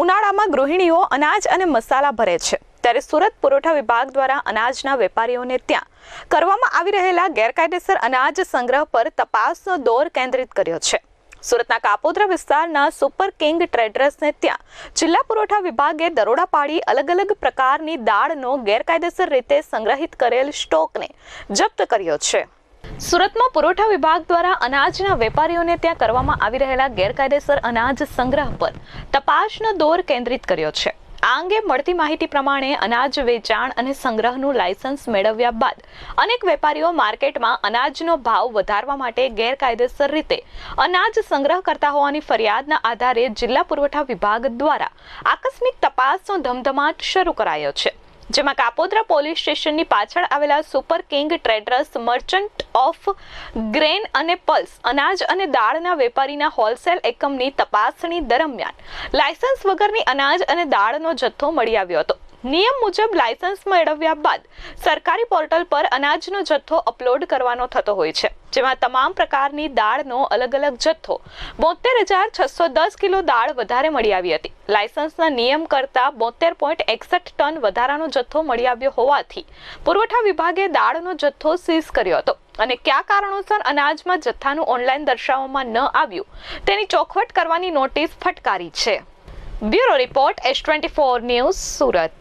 ઉનાળામાં ગૃહિણીઓ અનાજ અને મસાલા ભરે છે. ત્યારે સુરત પુરવઠા વિભાગ દ્વારા અનાજના વેપારીઓને ત્યાં કરવામાં આવી રહેલા ગેરકાયદેસર અનાજ સંગ્રહ પર તપાસનો દોર કેન્દ્રિત કર્યો છે. સુરતના કાપોદ્રા વિસ્તારના સુપર કિંગ ટ્રેડર્સને ત્યાં જિલ્લા પુરવઠા વિભાગે દરોડા પાડી અલગ અલગ પ્રકારની દાળનો ગેરકાયદેસર રીતે સંગ્રહિત કરેલ સ્ટોકને જપ્ત કર્યો છે. સુરતમાં પુરવઠા વિભાગ દ્વારા અનાજના વેપારીઓને ત્યાં કરવામાં આવી રહેલા ગેરકાયદેસર અનાજ સંગ્રહ પર તપાસનો દોર કેન્દ્રિત કર્યો છે. આ અંગે મળતી માહિતી પ્રમાણે અનાજ વેચાણ અને સંગ્રહનું લાયસન્સ મેળવ્યા બાદ અનેક વેપારીઓ માર્કેટમાં અનાજનો ભાવ વધારવા માટે ગેરકાયદેસર રીતે અનાજ સંગ્રહ કરતા હોવાની ફરિયાદના આધારે જિલ્લા પુરવઠા વિભાગ દ્વારા આકસ્મિક તપાસનો ધમધમાટ શરૂ કરાયો છે. જેમાં કાપોદ્રા પોલીસ સ્ટેશનની પાછળ આવેલા super king traders, merchant of grain અને પલ્સ, અનાજ અને દાળના વેપારીના હોલસેલ એકમની તપાસણી દરમિયાન લાયસન્સ વગરની અનાજ અને દાળનો જથ્થો મળી આવ્યો હતો. નિયમ મુજબ લાયસન્સ મેળવ્યા બાદ સરકારી પોર્ટલ પર અનાજનો જથ્થો અપલોડ કરવાનો થતો હોય છે. જેમાં તમામ પ્રકારની દાળનો અલગ અલગ જથ્થો, બોતેર હજાર છસો દસ કિલો દાળ વધારે મળી આવી હતી. લાયસન્સના નિયમ કરતા બોતેર પોઈન્ટ એકસઠ ટન વધારાનો જથ્થો મળી આવ્યો હોવાથી પુરવઠા વિભાગે દાળનો જથ્થો સીઝ કર્યો હતો. અને કયા કારણોસર અનાજમાં જથ્થાનું ઓનલાઈન દર્શાવવામાં ન આવ્યું, તેની ચોખવટ કરવાની નોટિસ ફટકારી છે. Bureau report S twenty four news Surat.